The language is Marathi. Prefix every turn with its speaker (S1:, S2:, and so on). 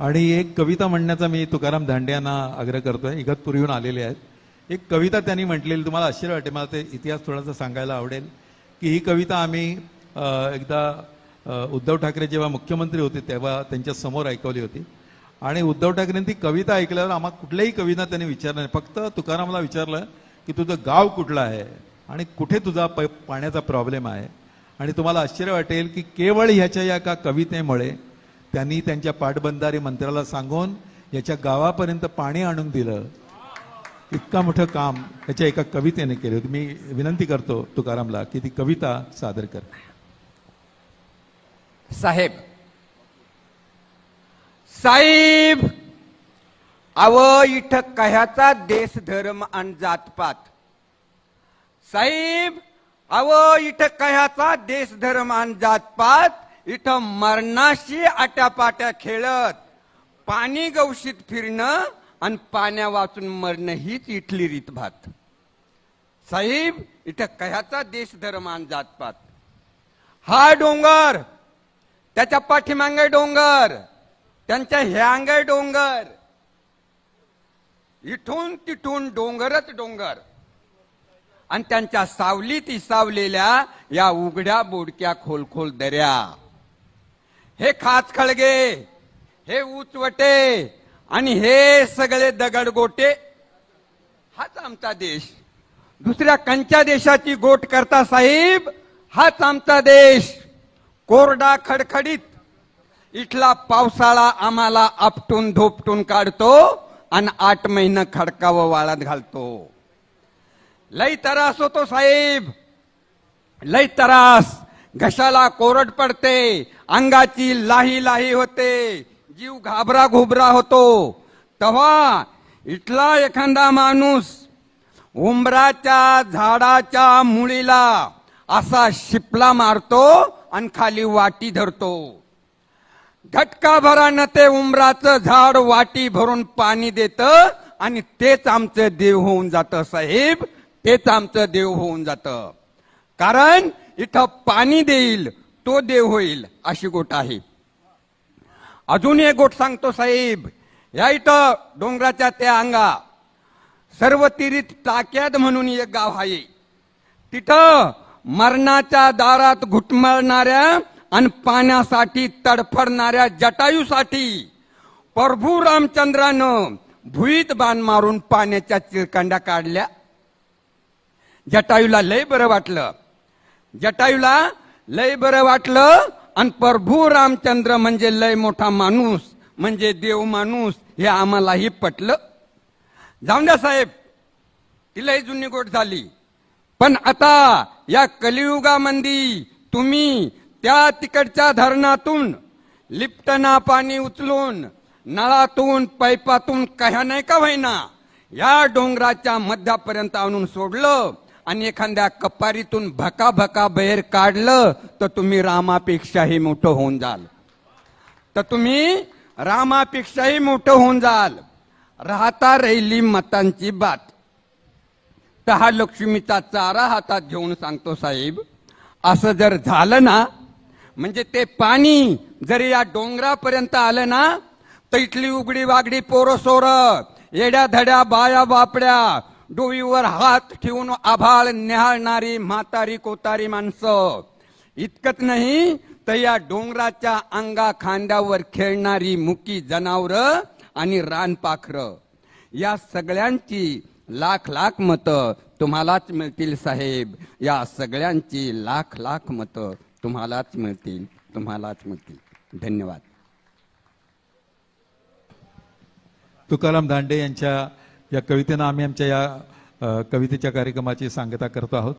S1: आणि एक कविता म्हणण्याचा मी तुकाराम धांडे यांना आग्रह करतोय. इगतपुरीहून आलेले आहेत. एक कविता त्यांनी म्हटलेली तुम्हाला आश्चर्य वाटेल मला ते इतिहास थोडासा सांगायला आवडेल. की ही कविता आम्ही एकदा उद्धव ठाकरे जेव्हा मुख्यमंत्री होते तेव्हा त्यांच्यासमोर ऐकवली होती. आणि उद्धव ठाकरेंनी ती कविता ऐकल्यावर आम्हाला कुठल्याही कविता त्यांनी विचारलं नाही. फक्त तुकारामला विचारलं की तुझं गाव कुठलं आहे? आणि कुठे तुझा प पाण्याचा प्रॉब्लेम आहे? आणि तुम्हाला आश्चर्य वाटेल की केवळ ह्याच्या या का कवितेमुळे त्यांनी त्यांच्या पाटबंधारे मंत्र्याला सांगून याच्या गावापर्यंत पाणी आणून दिलं. इतका मोठं काम याच्या एका कवितेने केलं. होतं मी विनंती करतो तुकारामला की ती कविता सादर कर.
S2: साहेब साहेब अव इथ कह्याचा देश धर्म आणि जातपात. साहेब अव इथ कह्याचा देश धर्म आणि जातपात. इथं मरणाशी आट्यापाट्या खेळत पाणी गवशीत फिरणं आणि पाण्या वाचून मरणं हीच इथली रीतभात. साहेब इथं कह्याचा देश धर्मान जातपात? हा डोंगर त्याच्या पाठीमागे डोंगर त्यांच्या ह्यांगे डोंगर. इथून तिथून डोंगरच डोंगर. आणि त्यांच्या सावलीत सावलेल्या या उघड्या बोडक्या खोल खोल दऱ्या. हे खाच खळगे हे उचवटे आणि हे सगळे दगडगोटे हाच आमचा देश. दुसऱ्या कंच्या देशाची गोट करता साहेब हाच आमचा देश. कोरडा खडखडीत इथला पावसाळा आम्हाला आपटून धोपटून काढतो आणि आठ महिना खडकावं वाळत घालतो. लई त्रास होतो साहेब. लई त्रास. घशाला कोरड पडते अंगाची लाही लाही होते जीव घाबरा घुबरा होतो. तेव्हा इथला एखादा माणूस उंबराच्या झाडाच्या मुळीला असा शिपला मारतो आणि खाली वाटी धरतो. घटका भरानं ते उमराचं झाड वाटी भरून पाणी देत आणि तेच आमचं देव होऊन जातं साहेब. तेच आमचं देव होऊन जातं. कारण इथं पाणी देईल तो देव होईल अशी गोट आहे. अजून एक गोट सांगतो साहेब. या इथं डोंगराच्या त्या अंगा सर्व तिरीत टाक्यात म्हणून एक गाव आहे. तिथं मरणाच्या दारात घुटमळणाऱ्या आणि पाण्यासाठी तडफडणाऱ्या जटायूसाठी प्रभू रामचंद्रानं भुईत बाण मारून पाण्याच्या चिरकांड्या काढल्या. जटायूला लय बरं वाटलं. जटायूला लय बरं वाटलं. आणि प्रभू रामचंद्र म्हणजे लय मोठा माणूस म्हणजे देव माणूस हे आम्हालाही पटलं. जाऊन द्या साहेब ती लय जुनी गोट झाली. पण आता या कलियुगामध्ये तुम्ही त्या तिकडच्या धरणातून लिप्टना पाणी उचलून नळातून पैपातून कह्या नाही का होईना या डोंगराच्या मध्यापर्यंत आणून सोडलं. आणि एखाद्या कपारीतून भका भका बाहेर काढलं तर तुम्ही रामापेक्षाही मोठं होऊन जाल. तर तुम्ही रामापेक्षाही मोठं होऊन जाल. राहता राहिली मतांची बात. तर हा लक्ष्मीचा चारा हातात घेऊन सांगतो साहेब असं जर झालं ना म्हणजे ते पाणी जर या डोंगरापर्यंत आलं ना तर इथली उघडी वागडी पोरं सोर येड्या धड्या बाया बापड्या डोळीवर हात ठेवून आभाळ निहाळणारी म्हातारी कोतारी माणसं. इतकंच नाही तर या डोंगराच्या अंगा खांद्यावर खेळणारी मुकी जनावर आणि रानपाखर या सगळ्यांची लाख लाख मतं तुम्हालाच मिळतील साहेब. या सगळ्यांची लाख लाख मतं तुम्हालाच मिळतील तुम्हालाच मिळतील. धन्यवाद.
S1: तुकाराम दांडे यांच्या या कवितेनं आम्ही आमच्या या कवितेच्या कार्यक्रमाची सांगता करतो आहोत.